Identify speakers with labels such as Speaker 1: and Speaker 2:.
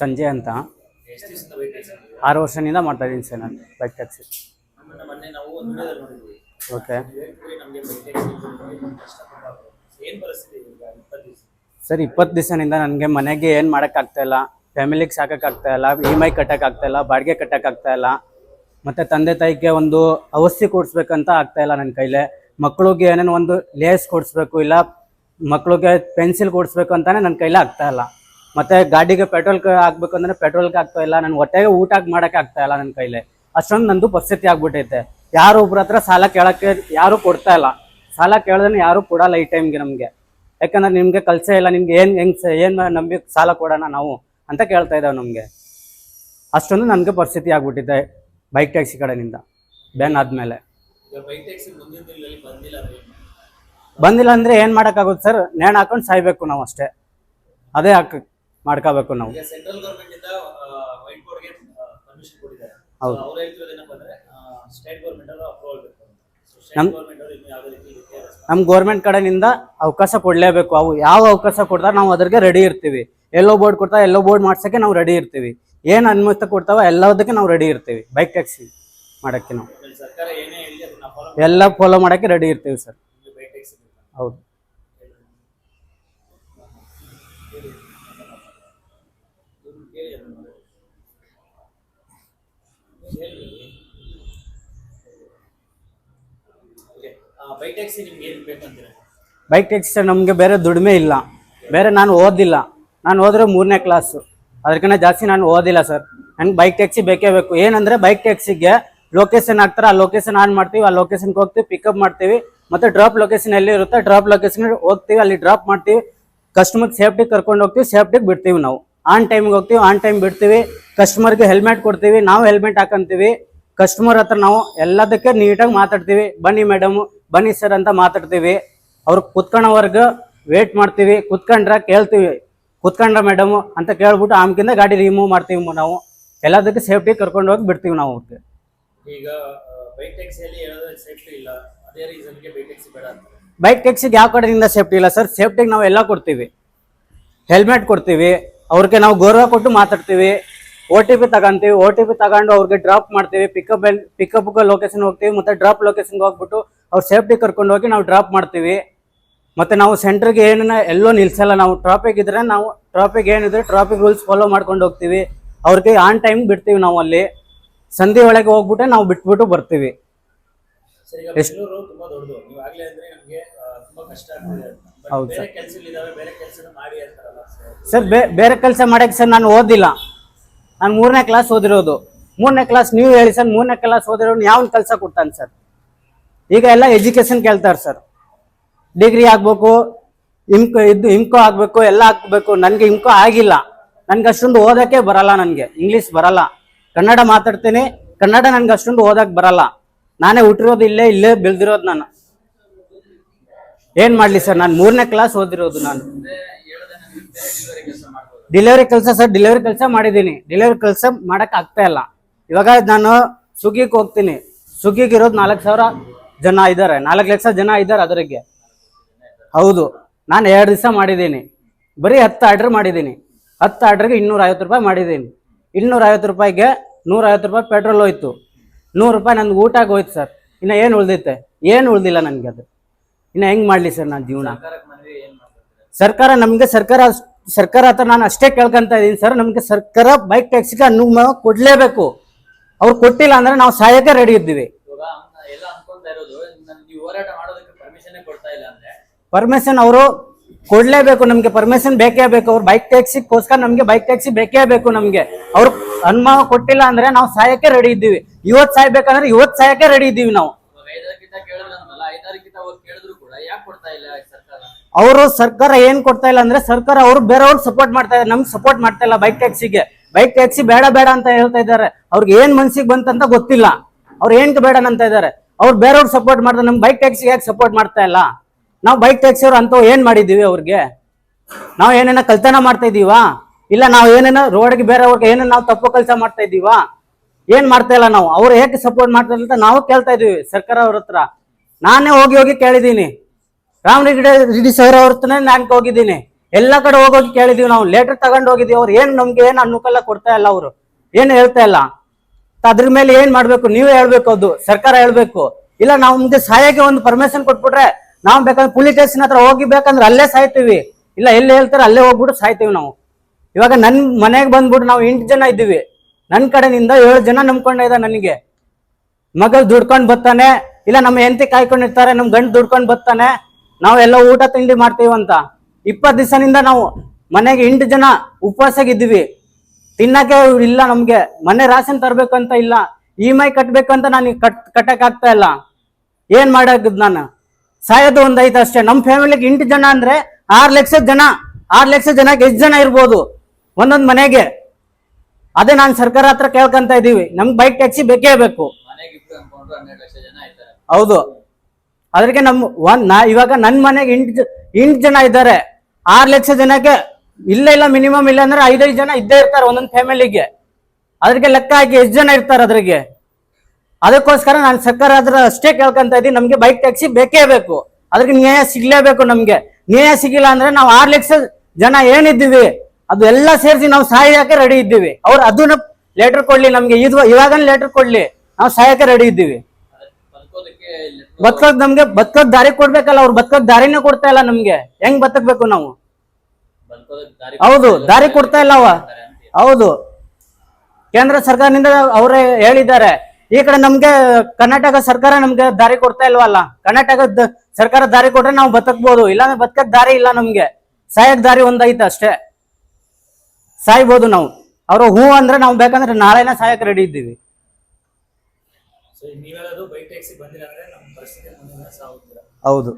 Speaker 1: ಸಂಜೆ ಅಂತ. ಆರು ವರ್ಷದಿಂದ ಮಾಡ್ತಾ ಇದ್ದೀನಿ ಸರ್ ನಾನು ಬೈಕ್ ಟ್ಯಾಕ್ಸಿ ಓಕೆ. ಸರ್ ಇಪ್ಪತ್ತು ದಿವಸದಿಂದ ನನಗೆ ಮನೆಗೆ ಏನು ಮಾಡೋಕ್ಕಾಗ್ತಾಯಿಲ್ಲ ಫ್ಯಾಮಿಲಿಗೆ ಸಾಕೋಕ್ಕಾಗ್ತಾ ಇಲ್ಲ. ಇ ಎಂ ಐ ಕಟ್ಟೋಕ್ಕಾಗ್ತಾಯಿಲ್ಲ ಬಾಡಿಗೆ ಕಟ್ಟೋಕ್ಕಾಗ್ತಾಯಿಲ್ಲ ಮತ್ತು ತಂದೆ ತಾಯಿಗೆ ಒಂದು ಔಷಧಿ ಕೊಡಿಸ್ಬೇಕಂತ ಆಗ್ತಾ ಇಲ್ಲ ನನ್ನ ಕೈಲೇ. ಮಕ್ಕಳಿಗೆ ಏನೇನು ಒಂದು ಲೇಸ್ ಕೊಡಿಸ್ಬೇಕು ಇಲ್ಲ ಮಕ್ಕಳಿಗೆ ಪೆನ್ಸಿಲ್ ಕೊಡಿಸ್ಬೇಕು ಅಂತಾನೆ ನನ್ನ ಕೈಲೇ ಆಗ್ತಾ ಇಲ್ಲ. ಮತ್ತು ಗಾಡಿಗೆ ಪೆಟ್ರೋಲ್ ಹಾಕ್ಬೇಕು ಅಂದ್ರೆ ಪೆಟ್ರೋಲ್ಗೆ ಆಗ್ತಾ ಇಲ್ಲ. ನನ್ನ ಹೊಟ್ಟೆಗೆ ಊಟ ಮಾಡಕ್ಕೆ ಆಗ್ತಾ ಇಲ್ಲ ನನ್ನ ಕೈಲಿ. ಅಷ್ಟೊಂದು ನಂದು ಪರಿಸ್ಥಿತಿ ಆಗ್ಬಿಟ್ಟೈತೆ. ಯಾರು ಒಬ್ರ ಹತ್ರ ಸಾಲ ಕೇಳಕ್ಕೆ ಯಾರು ಕೊಡ್ತಾ ಇಲ್ಲ. ಸಾಲ ಕೇಳಿದ್ರೆ ಯಾರು ಕೊಡಲ್ಲ ಈ ಟೈಮ್ಗೆ ನಮಗೆ. ಯಾಕಂದ್ರೆ ನಿಮಗೆ ಕಲ್ಸೇ ಇಲ್ಲ. ನಿಮ್ಗೆ ಏನು ಹೆಂಗ್ ಏನು ನಂಬಿ ಸಾಲ ಕೊಡೋಣ ನಾವು ಅಂತ ಕೇಳ್ತಾ ಇದ್ದಾವೆ ನಮಗೆ. ಅಷ್ಟೊಂದು ನನಗೆ ಪರಿಸ್ಥಿತಿ ಆಗ್ಬಿಟ್ಟಿದೆ ಬೈಕ್ ಟ್ಯಾಕ್ಸಿ ಕಡೆಯಿಂದ. ಬ್ಯಾನ್ ಆದ್ಮೇಲೆ?
Speaker 2: ಬಂದಿಲ್ಲ ಅಂದರೆ ಏನು
Speaker 1: ಮಾಡೋಕ್ಕಾಗುತ್ತೆ ಸರ್? ನೇಣು ಹಾಕೊಂಡು ಸಾಯ್ಬೇಕು ನಾವು ಅಷ್ಟೇ ಅದೇ ಹಾಕ್ ಮಾಡ್ಕೋಬೇಕು ನಾವು.
Speaker 2: ಸೆಂಟ್ರಲ್ ಗೌರ್ಮೆಂಟ್ ಇಂದ ವೈಟ್ ಬೋರ್ಡ್ಗೆ ಪರ್ಮಿಷನ್ ಕೊಟ್ಟಿದ್ದಾರೆ.
Speaker 1: ಹೌದು.
Speaker 2: ಅವ್ರು ಹೇಳ್ತಿರೋದು ಏನಪ್ಪ ಅಂದ್ರೆ ಸ್ಟೇಟ್ ಗೌರ್ಮೆಂಟ್ ಅವರು ಅಪ್ರೂವಲ್ ಬೇಕು ಸ್ಟೇಟ್
Speaker 1: ನಮ್- ನಮ್ಮ ಗೌರ್ಮೆಂಟ್ ಕಡೆಯಿಂದ ಅವಕಾಶ ಕೊಡಲೇಬೇಕು. ಅವು ಯಾವ ಅವಕಾಶ ಕೊಡ್ತಾರೆ ನಾವು ಅದ್ರಿಗೆ ರೆಡಿ ಇರ್ತೀವಿ. ಎಲ್ಲೋ ಬೋರ್ಡ್ ಕೊಡ್ತಾ ಎಲ್ಲೋ ಬೋರ್ಡ್ ಮಾಡ್ಸೋಕ್ಕೆ ನಾವು ರೆಡಿ ಇರ್ತೀವಿ. ಏನು ಅನುಮತಿ ಕೊಡ್ತಾವ ಎಲ್ಲದಕ್ಕೆ ನಾವು ರೆಡಿ ಇರ್ತೀವಿ. ಬೈಕ್ ಟ್ಯಾಕ್ಸಿ ಮಾಡೋಕ್ಕೆ ನಾವು. ಎಲ್ಲ ಫಾಲೋ ಮಾಡೋಕ್ಕೆ ರೆಡಿ ಇರ್ತೀವಿ ಸರ್ ಹೌದು
Speaker 2: ಕೇಳಿ ಅದನ್ನ. ಹೇಳಿ. Okay. ಆ, ಬೈಕ್ ಟ್ಯಾಕ್ಸಿ
Speaker 1: ಬೈಕ್ ಟ್ಯಾಕ್ಸಿ ನಮಗೆ ಬೇರೆ ದುಡಿಮೆ ಇಲ್ಲ. ಬೇರೆ ನಾನು ಓದಿಲ್ಲ. ನಾನು ಹೋದ್ರೆ ಮೂರನೇ ಕ್ಲಾಸು ಅದಕ್ಕಿಂತ ಜಾಸ್ತಿ ನಾನು ಓದಿಲ್ಲ ಸರ್ ನನಗೆ ಬೈಕ್ ಟ್ಯಾಕ್ಸಿ ಬೇಕೇ ಬೇಕು. ಏನಂದರೆ ಬೈಕ್ ಟ್ಯಾಕ್ಸಿಗೆ ಲೊಕೇಶನ್ ಹಾಕ್ತಾರೆ. ಆ ಲೊಕೇಶನ್ ಆನ್ ಮಾಡ್ತೀವಿ. ಆ ಲೊಕೇಶನ್ಗೆ ಹೋಗ್ತೀವಿ ಪಿಕಪ್ ಮಾಡ್ತೀವಿ. ಮತ್ತು ಡ್ರಾಪ್ ಲೊಕೇಶನ್ ಎಲ್ಲಿ ಇರುತ್ತೆ ಡ್ರಾಪ್ ಲೊಕೇಶನ್ ಹೋಗ್ತೀವಿ. ಅಲ್ಲಿ ಡ್ರಾಪ್ ಮಾಡ್ತೀವಿ. ಕಸ್ಟಮರ್ ಸೇಫ್ಟಿ ಕರ್ಕೊಂಡು ಹೋಗ್ತೀವಿ. ಸೇಫ್ಟಿಗೆ ಬಿಡ್ತೀವಿ ನಾವು. ಆನ್ ಟೈಮ್ಗೆ ಹೋಗ್ತೀವಿ. ಆನ್ ಟೈಮ್ ಬಿಡ್ತೀವಿ. ಕಸ್ಟಮರ್ಗೆ ಹೆಲ್ಮೆಟ್ ಕೊಡ್ತೀವಿ. ನಾವು ಹೆಲ್ಮೆಟ್ ಹಾಕೊಂತೀವಿ. ಕಸ್ಟಮರ್ ಹತ್ರ ನಾವು ಎಲ್ಲದಕ್ಕೆ ನೀಟಾಗಿ ಮಾತಾಡ್ತೀವಿ. ಬನ್ನಿ ಮೇಡಮು ಬನ್ನಿ ಸರ್ ಅಂತ ಮಾತಾಡ್ತೀವಿ. ಅವ್ರು ಕುತ್ಕೊಳ್ಳೋವರೆಗೆ ವೇಟ್ ಮಾಡ್ತೀವಿ. ಕುತ್ಕೊಂಡ್ರೆ ಕೇಳ್ತೀವಿ. ಕುತ್ಕೊಂಡ್ರ ಮೇಡಮ್ ಅಂತ ಕೇಳ್ಬಿಟ್ಟು ಆಮ್ಕಿಂದ ಗಾಡಿ ರಿಮೂವ್ ಮಾಡ್ತೀವಿ ನಾವು. ಎಲ್ಲದಕ್ಕೆ ಸೇಫ್ಟಿ ಕರ್ಕೊಂಡು ಹೋಗಿ ಬಿಡ್ತೀವಿ ನಾವು ಅವ್ರಿಗೆ.
Speaker 2: ಈಗ ಬೈಕ್ ಟ್ಯಾಕ್ಸಿಯಲ್ಲಿ ಹೇಳೋದು ಸೇಫ್ಟಿ ಇಲ್ಲ. ಅದೇ ರೀಸನ್ಗೆ ಬೈಕ್ ಟ್ಯಾಕ್ಸಿ ಬೇಡ ಅಂತಾರೆ
Speaker 1: ಬೈಕ್ ಟ್ಯಾಕ್ಸಿಗೆ ಯಾವ ಕಡೆಯಿಂದ ಸೇಫ್ಟಿ ಇಲ್ಲ ಸರ್? ಸೇಫ್ಟಿಗೆ ನಾವು ಎಲ್ಲ ಕೊಡ್ತೀವಿ. ಹೆಲ್ಮೆಟ್ ಕೊಡ್ತೀವಿ. ಅವ್ರಿಗೆ ನಾವು ಗೌರವ ಕೊಟ್ಟು ಮಾತಾಡ್ತೀವಿ. ಒ ಟಿ ಪಿ ತಗೊಂತೀವಿ. ಒ ಟಿ ಪಿ ತಗೊಂಡು ಅವ್ರಿಗೆ ಡ್ರಾಪ್ ಮಾಡ್ತೀವಿ. ಪಿಕಪ್ ಪಿಕಪ್ಗೆ ಲೊಕೇಶನ್ ಹೋಗ್ತೀವಿ. ಮತ್ತು ಡ್ರಾಪ್ ಲೊಕೇಶನ್ಗೆ ಹೋಗ್ಬಿಟ್ಟು ಅವ್ರು ಸೇಫ್ಟಿ ಕರ್ಕೊಂಡು ಹೋಗಿ ನಾವು ಡ್ರಾಪ್ ಮಾಡ್ತೀವಿ. ಮತ್ತು ನಾವು ಸೆಂಟ್ರಿಗೆ ಏನನ್ನ ಎಲ್ಲೋ ನಿಲ್ಸಲ್ಲ ನಾವು ಟ್ರಾಫಿಕ್ ಇದ್ರೆ ನಾವು ಟ್ರಾಫಿಕ್ ಏನಿದ್ರೆ ಟ್ರಾಫಿಕ್ ರೂಲ್ಸ್ ಫಾಲೋ ಮಾಡ್ಕೊಂಡು ಹೋಗ್ತೀವಿ. ಅವ್ರಿಗೆ ಆನ್ ಟೈಮ್ ಬಿಡ್ತೀವಿ ನಾವು ಅಲ್ಲಿ. ಸಂಧಿ ಒಳಗೆ ಹೋಗ್ಬಿಟ್ಟೆ ನಾವು ಬಿಟ್ಬಿಟ್ಟು ಬರ್ತೀವಿ. ಹೌದು
Speaker 2: ಸರ್.
Speaker 1: ಬೇರೆ ಕೆಲಸ ಮಾಡಕ್ಕೆ ಸರ್ ನಾನು ಓದಿಲ್ಲ. ನಾನು ಮೂರನೇ ಕ್ಲಾಸ್ ಓದಿರೋದು. ಮೂರನೇ ಕ್ಲಾಸ್ ನೀವು ಹೇಳಿ ಸರ್ ಮೂರನೇ ಕ್ಲಾಸ್ ಓದಿರೋನು ಯಾವ ಕೆಲಸ ಕೊಡ್ತಾನೆ ಸರ್? ಈಗ ಎಲ್ಲ ಎಜುಕೇಶನ್ ಕೇಳ್ತಾರೆ ಸರ್ ಡಿಗ್ರಿ ಆಗ್ಬೇಕು ಇಮ್ಕೋ ಇದು ಇಮ್ಕೋ ಆಗಬೇಕು, ಎಲ್ಲ ಆಗಬೇಕು. ನನಗೆ ಇಮ್ಕೋ ಆಗಿಲ್ಲ. ನನಗೆ ಅಷ್ಟೊಂದು ಓದಕ್ಕೆ ಬರಲ್ಲ ನನಗೆ. ಇಂಗ್ಲೀಷ್ ಬರಲ್ಲ. ಕನ್ನಡ ಮಾತಾಡ್ತೀನಿ. ಕನ್ನಡ ನನಗೆ ಅಷ್ಟೊಂದು ಓದಕ್ಕೆ ಬರಲ್ಲ. ನಾನೇ ಹುಟ್ಟಿರೋದು ಇಲ್ಲೇ ಇಲ್ಲೇ ಬೆಳೆದಿರೋದು ನಾನು. ಏನು ಮಾಡಲಿ ಸರ್ ನಾನು ಮೂರನೇ ಕ್ಲಾಸ್ ಓದಿರೋದು ನಾನು. ಡೆಲಿವರಿ ಕೆಲಸ ಸರ್ ಡೆಲಿವರಿ ಕೆಲಸ ಮಾಡಿದ್ದೀನಿ. ಡೆಲಿವರಿ ಕೆಲಸ ಮಾಡಕ್ ಆಗ್ತಾ ಇಲ್ಲ. ಇವಾಗ ನಾನು ಸ್ವಿಗ್ಗಿಗೆ ಹೋಗ್ತೀನಿ. ಸ್ವಿಗ್ಗಿಗೆ ಇರೋದು ನಾಲ್ಕು ಸಾವಿರ. ಜನ ಇದ್ದಾರೆ. ನಾಲ್ಕು ಲಕ್ಷ ಜನ ಇದ್ದಾರೆ ಅದರಿಗೆ. ಹೌದು. ನಾನು ಎರಡು ದಿವಸ ಮಾಡಿದ್ದೀನಿ. ಬರೀ ಹತ್ತು ಆರ್ಡ್ರ್ ಮಾಡಿದ್ದೀನಿ. ಹತ್ತು ಆರ್ಡ್ರಿಗೆ ಇನ್ನೂರ ಐವತ್ತು ರೂಪಾಯಿ ಮಾಡಿದ್ದೀನಿ. ಇನ್ನೂರ ಐವತ್ತು ರೂಪಾಯಿಗೆ ನೂರ ಐವತ್ತು ರೂಪಾಯಿ ಪೆಟ್ರೋಲ್ ಹೋಯ್ತು. ನೂರು ರೂಪಾಯಿ ನನಗೆ ಊಟಕ್ಕೆ ಹೋಯ್ತು ಸರ್. ಇನ್ನು ಏನು ಉಳ್ದೈತೆ ಏನು ಉಳ್ದಿಲ್ಲ ನನಗೆ ಅದು. ಇನ್ನು ಹೆಂಗೆ ಮಾಡಲಿ ಸರ್ ನಾನು ಜೀವನ? ಸರ್ಕಾರ ನಮಗೆ ಸರ್ಕಾರ ಸರ್ಕಾರ ಹತ್ರ ನಾನು ಅಷ್ಟೇ ಕೇಳ್ಕೊಂತ ಇದ್ದೀನಿ ಸರ್. ನಮಗೆ ಸರ್ಕಾರ ಬೈಕ್ ಟ್ಯಾಕ್ಸಿಗೆ ಅನುಮತಿ ಕೊಡಲೇಬೇಕು. ಅವ್ರು ಕೊಟ್ಟಿಲ್ಲ ಅಂದ್ರೆ ನಾವು ಸಾಯಕ್ಕೆ ರೆಡಿ ಇದ್ದೀವಿ
Speaker 2: ಇವಾಗ ಅಮ್ನ- ಎಲ್ಲ ಅನ್ಕೊಂತ ಇರೋದು ನನ್- ನೀವು ಹೋರಾಟ ಮಾಡೋದಕ್ಕೆ ಪರ್ಮಿಷನ್ ಕೊಡ್ತಾ ಇಲ್ಲ ಅಂದ್ರೆ?
Speaker 1: ಪರ್ಮಿಷನ್ ಅವರು ಕೊಡ್ಲೇಬೇಕು ನಮ್ಗೆ ಪರ್ಮಿಷನ್ ಬೇಕೇ ಬೇಕು. ಅವ್ರು ಬೈಕ್ ಟ್ಯಾಕ್ಸಿಗೋಸ್ಕರ ನಮ್ಗೆ ಬೈಕ್ ಟ್ಯಾಕ್ಸಿ ಬೇಕೇ ಬೇಕು ನಮ್ಗೆ. ಅವ್ರು ಅನುಮಾನ ಕೊಟ್ಟಿಲ್ಲ ಅಂದ್ರೆ ನಾವು ಸಹಾಯಕ್ಕೆ ರೆಡಿ ಇದ್ದೀವಿ. ಇವತ್ತು ಸಾಯ್ಬೇಕಂದ್ರೆ ಇವತ್ತು ಸಾಯಕ್ಕೆ ರೆಡಿ ಇದ್ದೀವಿ ನಾವು.
Speaker 2: ಅವರು ಸರ್ಕಾರ?
Speaker 1: ಏನ್ ಕೊಡ್ತಾ ಇಲ್ಲ ಅಂದ್ರೆ ಸರ್ಕಾರ ಅವ್ರು ಬೇರೆಯವ್ರು ಸಪೋರ್ಟ್ ಮಾಡ್ತಾ ಇದ್ದಾರೆ. ನಮ್ಗೆ ಸಪೋರ್ಟ್ ಮಾಡ್ತಾ ಇಲ್ಲ ಬೈಕ್ ಟ್ಯಾಕ್ಸಿಗೆ ಬೈಕ್ ಟ್ಯಾಕ್ಸಿ ಬೇಡ ಬೇಡ ಅಂತ ಹೇಳ್ತಾ ಇದ್ದಾರೆ. ಅವ್ರಿಗೆ ಏನ್ ಮನ್ಸಿಗೆ ಬಂತಂತ ಗೊತ್ತಿಲ್ಲ. ಅವ್ರು ಏನ್ ಬೇಡ ಅಂತ ಇದ್ದಾರೆ. ಅವ್ರು ಬೇರೆಯವ್ರು ಸಪೋರ್ಟ್ ಮಾಡ್ತಾರೆ ನಮ್ಗೆ ಬೈಕ್ ಟ್ಯಾಕ್ಸಿಗೆ ಯಾಕೆ ಸಪೋರ್ಟ್ ಮಾಡ್ತಾ ಇಲ್ಲ? ನಾವು ಬೈಕ್ ಟ್ಯಾಕ್ಸಿ ಅವ್ರು ಅಂತ ಏನು ಮಾಡಿದ್ದೀವಿ ಅವ್ರಿಗೆ? ನಾವು ಏನೇನೋ ಕಲ್ತನ ಮಾಡ್ತಾ ಇದ್ದೀವಾ ಇಲ್ಲ ನಾವು ಏನೇನೋ ರೋಡ್ಗೆ ಬೇರೆಯವ್ರಿಗೆ ಏನೇನು ನಾವು ತಪ್ಪು ಕೆಲಸ ಮಾಡ್ತಾ ಇದೀವಾ? ಏನು ಮಾಡ್ತಾ ಇಲ್ಲ ನಾವು? ಅವ್ರು ಹೇಗೆ ಸಪೋರ್ಟ್ ಮಾಡ್ತಾ ಇಲ್ಲ ಅಂತ ನಾವು ಕೇಳ್ತಾ ಇದೀವಿ ಸರ್ಕಾರ ಅವ್ರ ಹತ್ರ. ನಾನೇ ಹೋಗಿ ಹೋಗಿ ಕೇಳಿದ್ದೀನಿ ರಾಮಲಿಂಗಡೆ ರೆಡ್ಡಿ ಸರ್ ಅವ್ರ ಹತ್ರನೇ ನಾನು ಹೋಗಿದ್ದೀನಿ. ಎಲ್ಲ ಕಡೆ ಹೋಗೋಗಿ ಕೇಳಿದೀವಿ ನಾವು. ಲೆಟರ್ ತಗೊಂಡು ಹೋಗಿದ್ದೀವಿ ಅವ್ರು ಏನು ನಮ್ಗೆ ಏನು ಅನುಕೂಲ ಕೊಡ್ತಾ ಇಲ್ಲ ಅವರು? ಏನು ಹೇಳ್ತಾ ಇಲ್ಲ? ಅದ್ರ ಮೇಲೆ ಏನ್ ಮಾಡ್ಬೇಕು? ನೀವೇ ಹೇಳ್ಬೇಕು ಅದು, ಸರ್ಕಾರ ಹೇಳ್ಬೇಕು. ಇಲ್ಲ, ನಾವು ಮುಂದೆ ಸಹಾಯಕ್ಕೆ ಒಂದು ಪರ್ಮಿಷನ್ ಕೊಟ್ಬಿಟ್ರೆ ನಾವು ಬೇಕಾದ್ರೆ ಪೊಲೀಸ್ ಸ್ಟೇಷನ್ ಹತ್ರ ಹೋಗಿ ಬೇಕಂದ್ರೆ ಅಲ್ಲೇ ಸಾಯ್ತೀವಿ. ಇಲ್ಲ, ಎಲ್ಲಿ ಹೇಳ್ತಾರೆ ಅಲ್ಲೇ ಹೋಗ್ಬಿಟ್ಟು ಸಾಯ್ತೀವಿ ನಾವು. ಇವಾಗ ನನ್ ಮನೆಗೆ ಬಂದ್ಬಿಟ್ಟು ನಾವು ಎಂಟು ಜನ ಇದ್ದೀವಿ. ನನ್ನ ಕಡೆನಿಂದ ಏಳು ಜನ ನಂಬ್ಕೊಂಡಿದ್ದ ನನಗೆ. ಮಗಳು ದುಡ್ಕೊಂಡು ಬರ್ತಾನೆ, ಇಲ್ಲ, ನಮ್ಮ ಹೆಂಡತಿ ಕಾಯ್ಕೊಂಡಿರ್ತಾರೆ ನಮ್ ಗಂಡು ದುಡ್ಕೊಂಡು ಬರ್ತಾನೆ ನಾವೆಲ್ಲ ಊಟ ತಿಂಡಿ ಮಾಡ್ತೀವಿ ಅಂತ. ಇಪ್ಪತ್ತು ದಿವಸದಿಂದ ನಾವು ಮನೆಗೆ ಎಂಟು ಜನ ಉಪವಾಸಾಗಿದ್ದೀವಿ ತಿನ್ನಕ್ಕೆ ಇಲ್ಲ ನಮ್ಗೆ. ಮನೆ ರಾಷನ್ ತರ್ಬೇಕಂತ ಇಲ್ಲ. ಇ ಎಂ ಐ ಕಟ್ಬೇಕಂತ ನಾನು ಕಟ್ ಕಟ್ಟಕ್ ಆಗ್ತಾ ಇಲ್ಲ. ಏನ್ ಮಾಡಕ್ ನಾನು? ಸಾಯೋದು ಒಂದ್ ಐತೆ ಅಷ್ಟೇ. ನಮ್ ಫ್ಯಾಮಿಲಿಗೆ ಎಂಟು ಜನ ಅಂದ್ರೆ ಆರ್ ಲಕ್ಷ ಜನ, ಆರ್ ಲಕ್ಷ ಜನಕ್ಕೆ ಎಷ್ಟು ಜನ ಇರ್ಬೋದು? ಒಂದೊಂದ್ ಮನೆಗೆ. ಅದೇ ನಾನು ಸರ್ಕಾರ ಹತ್ರ ಕೇಳ್ಕೊಂತ ಇದೀವಿ. ನಮ್ಗೆ ಬೈಕ್ ಟ್ಯಾಕ್ಸಿ ಬೇಕೇ ಬೇಕು. ಹೌದು. ಅದಕ್ಕೆ ನಮ್, ಒಂದ್ ನಾ, ಇವಾಗ ನನ್ ಮನೆಗೆ ಎಂಟು ಎಂಟು ಜನ ಇದ್ದಾರೆ. ಆರ್ ಲಕ್ಷ ಜನಕ್ಕೆ ಇಲ್ಲ ಇಲ್ಲ ಮಿನಿಮಮ್ ಇಲ್ಲ ಅಂದ್ರೆ ಐದೈದು ಜನ ಇದ್ದೇ ಇರ್ತಾರೆ ಒಂದೊಂದು ಫ್ಯಾಮಿಲಿಗೆ ಅದಕ್ಕೆ ಲೆಕ್ಕ ಹಾಕಿ ಎಷ್ಟು ಜನ ಇರ್ತಾರೆ ಅದ್ರಿಗೆ? ಅದಕ್ಕೋಸ್ಕರ ನಾನು ಸರ್ಕಾರ ಅದ್ರ ಅಷ್ಟೇ ಕೇಳ್ಕೊಂತ ಇದ್ದೀನಿ. ನಮ್ಗೆ ಬೈಕ್ ಟ್ಯಾಕ್ಸಿ ಬೇಕೇ ಬೇಕು. ಅದಕ್ಕೆ ನ್ಯಾಯ ಸಿಗ್ಲೇಬೇಕು ನಮ್ಗೆ. ನ್ಯಾಯ ಸಿಗಿಲ್ಲ ಅಂದ್ರೆ ನಾವು ಆರು ಲಕ್ಷ ಜನ ಏನಿದ್ದೀವಿ, ಅದು ಎಲ್ಲ ಸೇರಿಸಿ ನಾವು ಸಹಾಯಕ್ಕೆ ರೆಡಿ ಇದ್ದೀವಿ. ಅವ್ರು ಅದನ್ನ ಲೆಟರ್ ಕೊಡ್ಲಿ ನಮ್ಗೆ. ಇದು ಇವಾಗ ಲೆಟರ್ ಕೊಡ್ಲಿ. ನಾವು ಸಹಾಯಕ್ಕೆ ರೆಡಿ ಇದ್ದೀವಿ. ಬದುಕೋಕ್ ನಮ್ಗೆ ಬದುಕೋಕ್ ದಾರಿ ಕೊಡ್ಬೇಕಲ್ಲ. ಅವ್ರು ಬದುಕೋಕ್ ದಾರಿನೇ ಕೊಡ್ತಾ ಇಲ್ಲ ನಮ್ಗೆ. ಹೆಂಗ್ ಬದುಕಬೇಕು ನಾವು? ಹೌದು ದಾರಿ ಕೊಡ್ತಾ ಇಲ್ಲ ಅವ. ಹೌದು. ಕೇಂದ್ರ ಸರ್ಕಾರದಿಂದ ಅವರೇ ಹೇಳಿದ್ದಾರೆ. ಈ ಕಡೆ ನಮ್ಗೆ ಕರ್ನಾಟಕ ಸರ್ಕಾರ ನಮ್ಗೆ ದಾರಿ ಕೊಡ್ತಾ ಇಲ್ವಲ್ಲ? ಕರ್ನಾಟಕ ಸರ್ಕಾರ ದಾರಿ ಕೊಟ್ರೆ ನಾವು ಬದುಕ್ಬೋದು. ಇಲ್ಲಾಂದ್ರೆ ಬದುಕಕ್ ದಾರಿ ಇಲ್ಲ ನಮ್ಗೆ. ಸಾಯಕ್ ದಾರಿ ಒಂದೈತೆ ಅಷ್ಟೇ. ಸಾಯ್ಬೋದು ನಾವು. ಅವ್ರ ಹೂ ಅಂದ್ರೆ ನಾವು ಬೇಕಂದ್ರೆ ನಾಳೆನ ಸಾಯಕ್ ರೆಡಿ ಇದ್ದೀವಿ.
Speaker 2: ಸೊ ನೀವ್ ಬೈಕ್ ಟ್ಯಾಕ್ಸಿ ಬಂದಿಲ್ಲ ನಮ್ಮ ಪರಿಸ್ಥಿತಿ ಮುಂದಿನ ಸಾವು
Speaker 1: ಹೌದು.